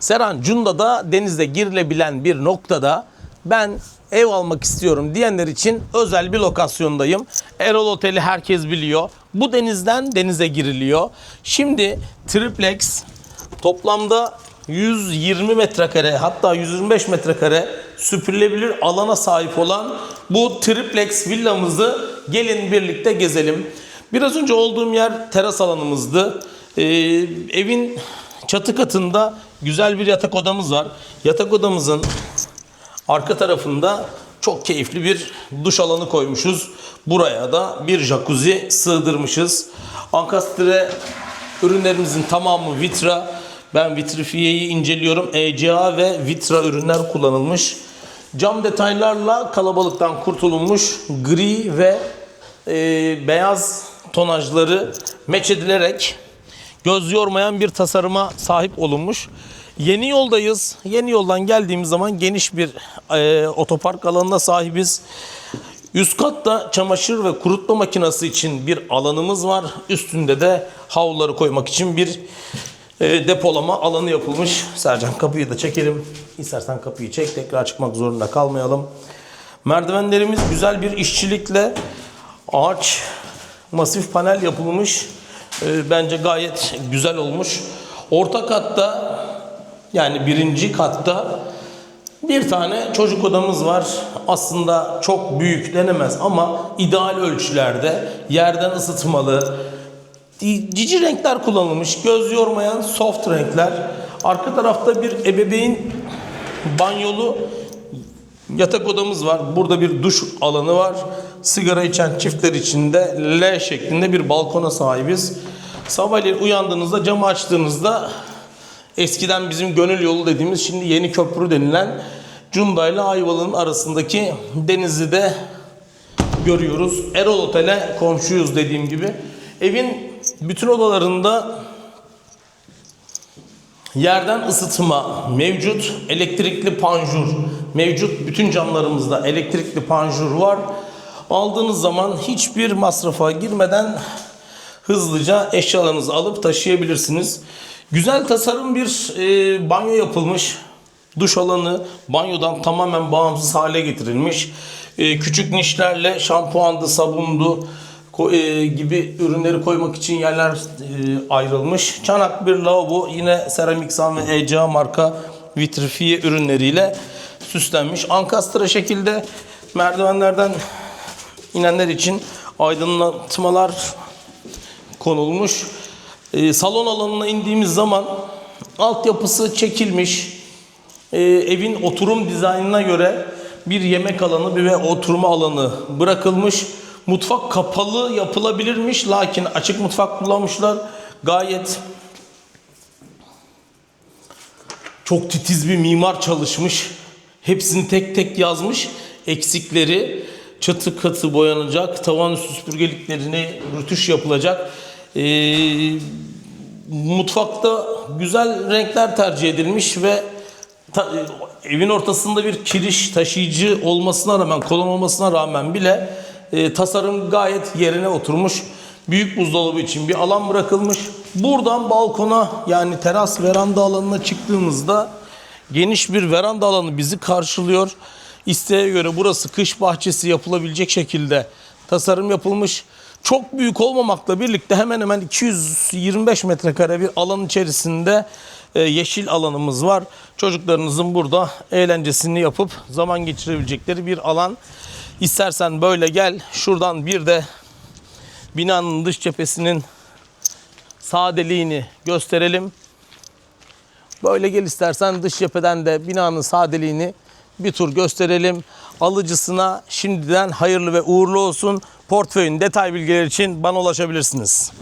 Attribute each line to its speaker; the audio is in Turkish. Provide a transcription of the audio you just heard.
Speaker 1: Serhan Cunda'da denize girilebilen bir noktada ben ev almak istiyorum diyenler için özel bir lokasyondayım. Erol Oteli herkes biliyor. Bu denizden denize giriliyor. Şimdi triplex toplamda 120 metrekare hatta 125 metrekare süpürülebilir alana sahip olan bu triplex villamızı gelin birlikte gezelim. Biraz önce olduğum yer teras alanımızdı. Ee, evin çatı katında güzel bir yatak odamız var. Yatak odamızın arka tarafında çok keyifli bir duş alanı koymuşuz. Buraya da bir jacuzzi sığdırmışız. Ankastre ürünlerimizin tamamı vitra. Ben vitrifiyeyi inceliyorum. ECA ve vitra ürünler kullanılmış. Cam detaylarla kalabalıktan kurtulunmuş gri ve e, beyaz tonajları meç edilerek göz yormayan bir tasarıma sahip olunmuş. Yeni yoldayız. Yeni yoldan geldiğimiz zaman geniş bir e, otopark alanına sahibiz. Üst katta çamaşır ve kurutma makinesi için bir alanımız var. Üstünde de havluları koymak için bir e, depolama alanı yapılmış. Sercan kapıyı da çekelim. İstersen kapıyı çek tekrar çıkmak zorunda kalmayalım. Merdivenlerimiz güzel bir işçilikle ağaç masif panel yapılmış. E, bence gayet güzel olmuş. Orta katta yani birinci katta bir tane çocuk odamız var. Aslında çok büyük denemez ama ideal ölçülerde yerden ısıtmalı. Cici renkler kullanılmış. Göz yormayan soft renkler. Arka tarafta bir ebeveyn banyolu yatak odamız var. Burada bir duş alanı var. Sigara içen çiftler için de L şeklinde bir balkona sahibiz. Sabahleyin uyandığınızda camı açtığınızda eskiden bizim gönül yolu dediğimiz şimdi yeni köprü denilen Cunda ile Ayvalık'ın arasındaki denizi de görüyoruz. Erol Otel'e komşuyuz dediğim gibi. Evin bütün odalarında yerden ısıtma mevcut. Elektrikli panjur mevcut. Bütün camlarımızda elektrikli panjur var. Aldığınız zaman hiçbir masrafa girmeden hızlıca eşyalarınızı alıp taşıyabilirsiniz. Güzel tasarım bir e, banyo yapılmış. Duş alanı banyodan tamamen bağımsız hale getirilmiş. E, küçük nişlerle şampuandı, sabundu e, gibi ürünleri koymak için yerler e, ayrılmış. Çanak bir lavabo yine Ceramixan ve ECA marka vitrifiye ürünleriyle süslenmiş. Ankastre şekilde merdivenlerden inenler için aydınlatmalar konulmuş. Ee, salon alanına indiğimiz zaman altyapısı çekilmiş. Ee, evin oturum dizaynına göre bir yemek alanı bir ve oturma alanı bırakılmış. Mutfak kapalı yapılabilirmiş lakin açık mutfak kullanmışlar. Gayet çok titiz bir mimar çalışmış. Hepsini tek tek yazmış. Eksikleri çatı katı boyanacak, tavan üstü süpürgeliklerine rütüş yapılacak. Ee, mutfakta güzel renkler tercih edilmiş ve ta- evin ortasında bir kiriş taşıyıcı olmasına rağmen, kolon olmasına rağmen bile e, tasarım gayet yerine oturmuş. Büyük buzdolabı için bir alan bırakılmış. Buradan balkona yani teras veranda alanına çıktığımızda geniş bir veranda alanı bizi karşılıyor. İsteğe göre burası kış bahçesi yapılabilecek şekilde tasarım yapılmış. Çok büyük olmamakla birlikte hemen hemen 225 metrekare bir alan içerisinde e, yeşil alanımız var. Çocuklarınızın burada eğlencesini yapıp zaman geçirebilecekleri bir alan. İstersen böyle gel şuradan bir de binanın dış cephesinin sadeliğini gösterelim. Böyle gel istersen dış cepheden de binanın sadeliğini bir tur gösterelim. Alıcısına şimdiden hayırlı ve uğurlu olsun. Portföyün detay bilgileri için bana ulaşabilirsiniz.